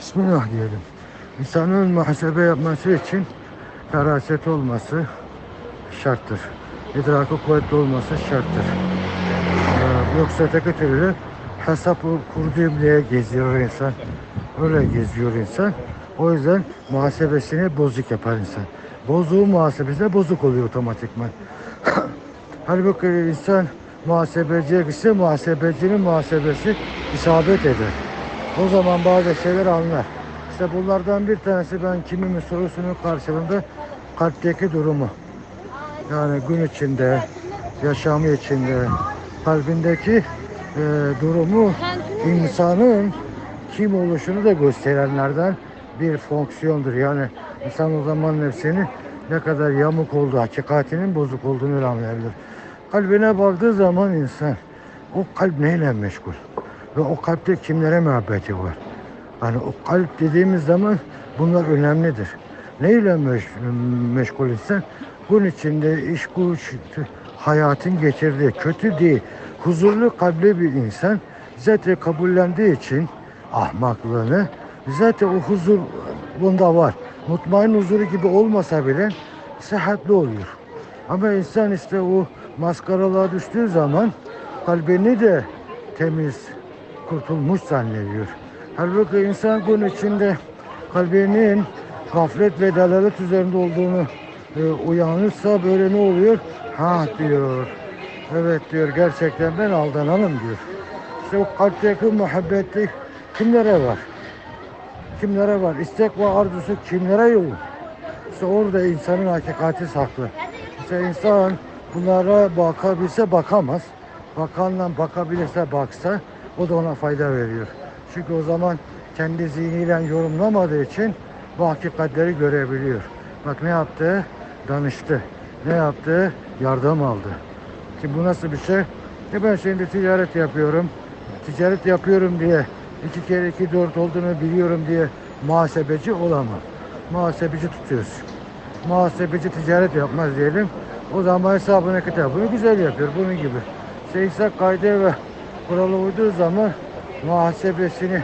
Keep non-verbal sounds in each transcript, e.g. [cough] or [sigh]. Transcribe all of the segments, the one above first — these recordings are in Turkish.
Bismillah diyelim. İnsanın muhasebe yapması için feraset olması şarttır. İdrakı kuvvetli olması şarttır. Ee, yoksa öteki türlü hesap kurduğum diye geziyor insan. Öyle geziyor insan. O yüzden muhasebesini bozuk yapar insan. Bozuğu muhasebesi de bozuk oluyor otomatikman. [coughs] Halbuki insan muhasebeciye gitse muhasebecinin muhasebesi isabet eder. O zaman bazı şeyler anlar. İşte bunlardan bir tanesi ben kimimin sorusunun karşılığında kalpteki durumu. Yani gün içinde, yaşamı içinde, kalbindeki e, durumu insanın kim oluşunu da gösterenlerden bir fonksiyondur. Yani insan o zaman nefsini ne kadar yamuk olduğu, hakikatinin bozuk olduğunu anlayabilir. Kalbine baktığı zaman insan o kalp neyle meşgul? Ve o kalpte kimlere muhabbeti var? Hani o kalp dediğimiz zaman bunlar önemlidir. Neyle meş, meşgul insan? Gün içinde iş güç, hayatın getirdiği kötü değil, huzurlu kalpli bir insan zaten kabullendiği için ahmaklığını zaten o huzur bunda var. Mutmain huzuru gibi olmasa bile sıhhatli oluyor. Ama insan işte o maskaralığa düştüğü zaman kalbini de temiz, kurtulmuş zannediyor. Halbuki insan gün içinde kalbinin gaflet ve dalalet üzerinde olduğunu e, uyanırsa böyle ne oluyor? Ha diyor. Evet diyor gerçekten ben aldanalım diyor. İşte o kalpteki muhabbeti kimlere var? Kimlere var? İstek ve arzusu kimlere yoğun? İşte orada insanın hakikati saklı. İşte insan bunlara bakabilse bakamaz. Bakanla bakabilirse baksa o da ona fayda veriyor. Çünkü o zaman kendi zihniyle yorumlamadığı için bu hakikatleri görebiliyor. Bak ne yaptı? Danıştı. Ne yaptı? Yardım aldı. Şimdi bu nasıl bir şey? E ben şimdi ticaret yapıyorum. Ticaret yapıyorum diye iki kere iki dört olduğunu biliyorum diye muhasebeci olamam. Muhasebeci tutuyoruz. Muhasebeci ticaret yapmaz diyelim. O zaman hesabını kitabını güzel yapıyor bunun gibi. İnsan kaydı ve kuralı uyduğu zaman muhasebesini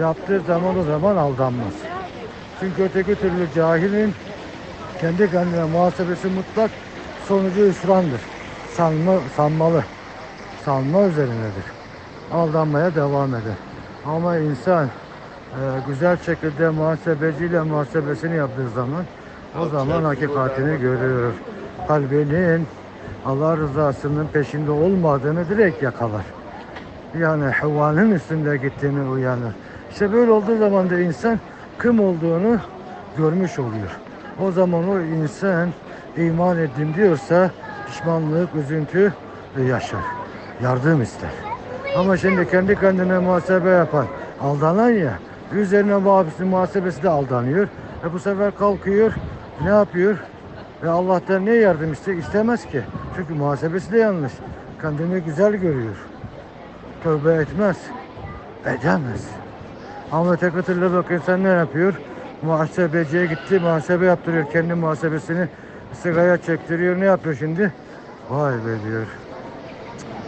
yaptığı zaman o zaman aldanmaz. Çünkü öteki türlü cahilin kendi kendine muhasebesi mutlak sonucu hüsrandır. Sanma, sanmalı. Sanma üzerindedir. Aldanmaya devam eder. Ama insan e, güzel şekilde muhasebeciyle muhasebesini yaptığı zaman o zaman hakikatini görüyor. Kalbinin Allah rızasının peşinde olmadığını direkt yakalar. Yani havanın üstünde gittiğini uyanır. İşte böyle olduğu zaman da insan kim olduğunu görmüş oluyor. O zaman o insan iman ettim diyorsa pişmanlık, üzüntü yaşar. Yardım ister. Ama şimdi kendi kendine muhasebe yapan, aldanan ya, üzerine muhasebesi, de aldanıyor. E bu sefer kalkıyor, ne yapıyor? Ve Allah'tan ne yardım ister? İstemez ki. Çünkü muhasebesi de yanlış. Kendini güzel görüyor. Tövbe etmez. Edemez. Ama öteki türlü bak insan ne yapıyor? Muhasebeciye gitti, muhasebe yaptırıyor. Kendi muhasebesini sigaya çektiriyor. Ne yapıyor şimdi? Vay be diyor.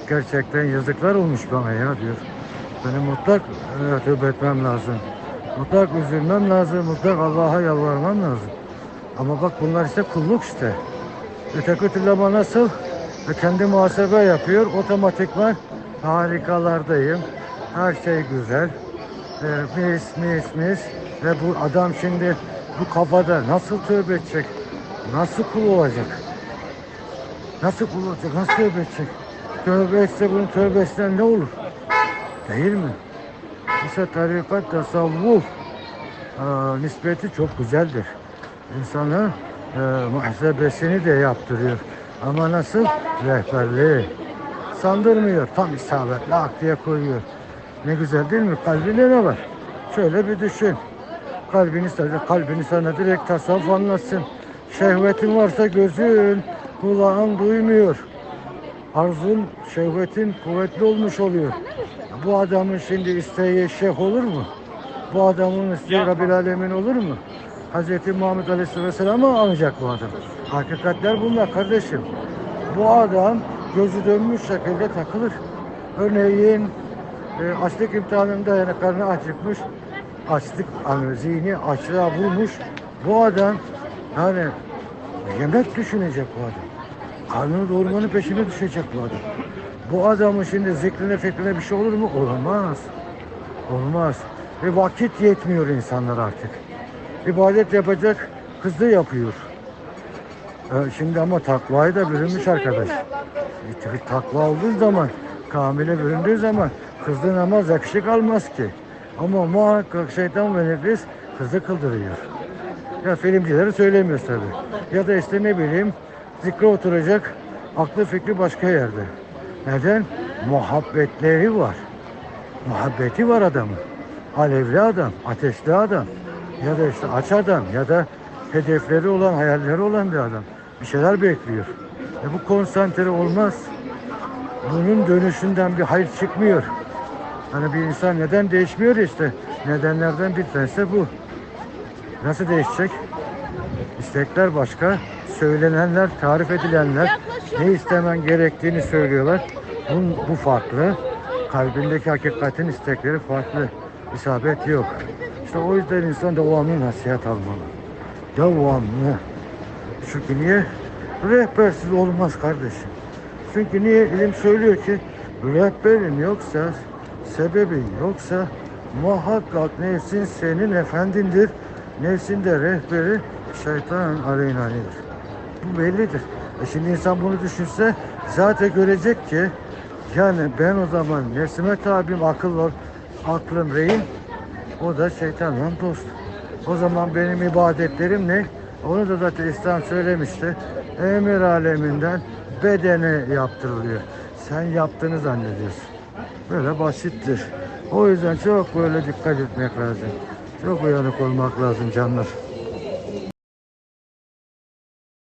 Gerçekten yazıklar olmuş bana ya diyor. Benim mutlak e, tövbe etmem lazım. Mutlak üzülmem lazım. Mutlak Allah'a yalvarmam lazım. Ama bak bunlar işte kulluk işte. Öteki türlü ama nasıl? E, kendi muhasebe yapıyor. Otomatikman harikalardayım. Her şey güzel. E, mis mis mis. Ve bu adam şimdi bu kafada nasıl tövbe edecek? Nasıl kul olacak? Nasıl kul olacak? Nasıl tövbe edecek? Tövbe etse bunun tövbesinden ne olur? Değil mi? İşte tarikat, tasavvuf e, nispeti çok güzeldir. İnsanın e, muhasebesini de yaptırıyor. Ama nasıl? Rehberliği. Sandırmıyor. Tam isabetli ak diye koyuyor. Ne güzel değil mi? Kalbinde ne var? Şöyle bir düşün. Kalbini sana, kalbini sana direkt tasavvuf anlatsın. Şehvetin varsa gözün, kulağın duymuyor. Arzun, şehvetin kuvvetli olmuş oluyor. Bu adamın şimdi isteği şeyh olur mu? Bu adamın isteği Rabbil Alemin olur mu? Hz. Muhammed Aleyhisselam'ı alacak bu adam. Hakikatler bunlar kardeşim. Bu adam gözü dönmüş şekilde takılır. Örneğin e, açlık imtihanında yani karnı acıkmış. açlık, hani zihni açlığa bulmuş. Bu adam yani yemek düşünecek bu adam. Karnını doyurmanın peşine düşecek bu adam. Bu adamın şimdi zikrine fikrine bir şey olur mu? Olmaz. Olmaz. Ve vakit yetmiyor insanlar artık. İbadet yapacak, hızlı yapıyor. Ee, şimdi ama takvayı da bürünmüş arkadaş. E, takva olduğu zaman, kamile büründüğü zaman hızlı namaz yakışık almaz ki. Ama muhakkak şeytan ve nefis hızlı kıldırıyor. Ya filmcileri söylemiyoruz tabii. Ya da işte ne bileyim zikre oturacak, aklı fikri başka yerde. Neden? Muhabbetleri var. Muhabbeti var adamın. Alevli adam, ateşli adam. Ya da işte aç adam ya da hedefleri olan, hayalleri olan bir adam. Bir şeyler bekliyor. E bu konsantre olmaz. Bunun dönüşünden bir hayır çıkmıyor. Hani bir insan neden değişmiyor işte. Nedenlerden bir tanesi bu. Nasıl değişecek? İstekler başka, söylenenler, tarif edilenler, ne istemen gerektiğini söylüyorlar. Bu, bu farklı. Kalbindeki hakikatin istekleri farklı. İsabet yok. İşte o yüzden insan devamlı nasihat almalı. Devamlı. Çünkü niye? Rehbersiz olmaz kardeşim. Çünkü niye? İlim söylüyor ki rehberin yoksa, sebebin yoksa muhakkak nefsin senin efendindir. Nefsin de rehberi şeytan aleyhinanedir. Bu bellidir. E şimdi insan bunu düşünse zaten görecek ki yani ben o zaman nefsime tabim akıl var, aklım rehin, o da şeytanla dost. O zaman benim ibadetlerim ne? Onu da zaten İslam söylemişti. Emir aleminden bedene yaptırılıyor. Sen yaptığını zannediyorsun. Böyle basittir. O yüzden çok böyle dikkat etmek lazım. Çok uyanık olmak lazım canlar.